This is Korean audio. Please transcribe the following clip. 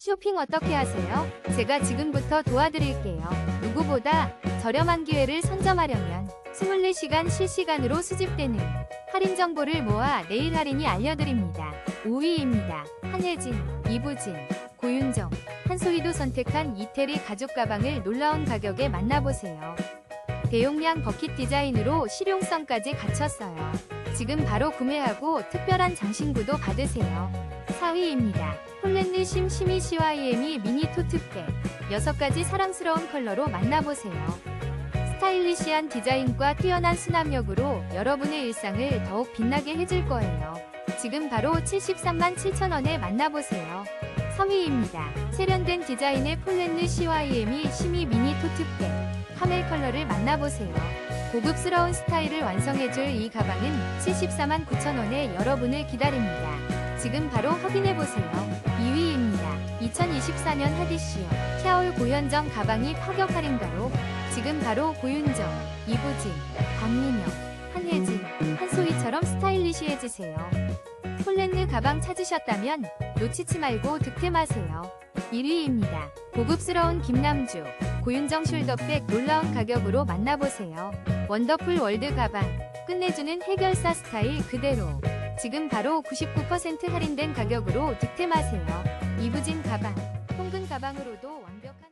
쇼핑 어떻게 하세요? 제가 지금부터 도와드릴게요. 누구보다 저렴한 기회를 선점하려면 24시간 실시간으로 수집되는 할인 정보를 모아 내일 할인이 알려드립니다. 5위입니다. 한혜진, 이부진, 고윤정, 한소희도 선택한 이태리 가죽 가방을 놀라운 가격에 만나보세요. 대용량 버킷 디자인으로 실용성까지 갖췄어요. 지금 바로 구매하고 특별한 장신구도 받으세요. 4위입니다. 폴랜드 심 시미 CYM이 미니 토트백 6가지 사랑스러운 컬러로 만나보세요. 스타일리시한 디자인과 뛰어난 수납력으로 여러분의 일상을 더욱 빛나게 해줄 거예요. 지금 바로 73만 7천원에 만나보세요. 3위입니다. 세련된 디자인의 폴랜드 CYM이 시미 미니 토트백 카멜 컬러를 만나보세요. 고급스러운 스타일을 완성해줄 이 가방은 74만 9천원에 여러분을 기다립니다. 지금 바로 확인해보세요. 2위입니다. 2024년 하디슈어 샤올 고현정 가방이 파격 할인가로 지금 바로 고윤정, 이부진, 박민영, 한혜진, 한소희처럼 스타일리시해지세요. 폴렌느 가방 찾으셨다면 놓치지 말고 득템하세요. 1위입니다. 고급스러운 김남주, 고윤정 숄더백 놀라운 가격으로 만나보세요. 원더풀 월드 가방, 끝내주는 해결사 스타일 그대로. 지금 바로 99% 할인된 가격으로 득템하세요. 이부진 가방, 홍근 가방으로도 완벽한